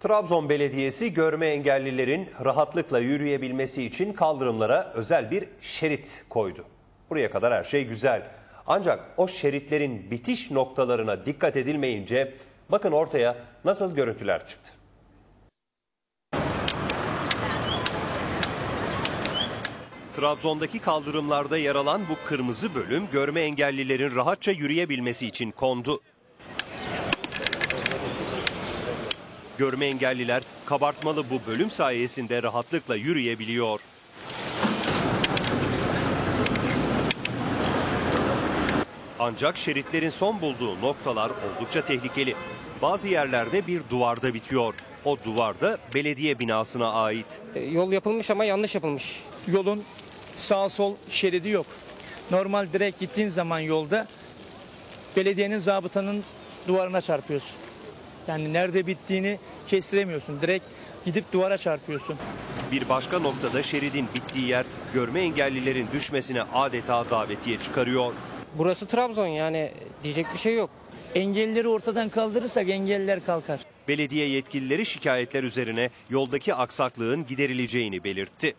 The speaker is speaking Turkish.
Trabzon Belediyesi görme engellilerin rahatlıkla yürüyebilmesi için kaldırımlara özel bir şerit koydu. Buraya kadar her şey güzel. Ancak o şeritlerin bitiş noktalarına dikkat edilmeyince bakın ortaya nasıl görüntüler çıktı. Trabzon'daki kaldırımlarda yer alan bu kırmızı bölüm görme engellilerin rahatça yürüyebilmesi için kondu. Görme engelliler kabartmalı bu bölüm sayesinde rahatlıkla yürüyebiliyor. Ancak şeritlerin son bulduğu noktalar oldukça tehlikeli. Bazı yerlerde bir duvarda bitiyor. O duvarda belediye binasına ait. E, Yol yapılmış ama yanlış yapılmış. yolun sağ sol şeridi yok. Normal direkt gittiğin zaman yolda belediyenin zabıtanın duvarına çarpıyorsun. Yani nerede bittiğini kestiremiyorsun. Direkt gidip duvara çarpıyorsun. Bir başka noktada şeridin bittiği yer görme engellilerin düşmesine adeta davetiye çıkarıyor. Burası Trabzon yani diyecek bir şey yok. Engelleri ortadan kaldırırsak engelliler kalkar. Belediye yetkilileri şikayetler üzerine yoldaki aksaklığın giderileceğini belirtti.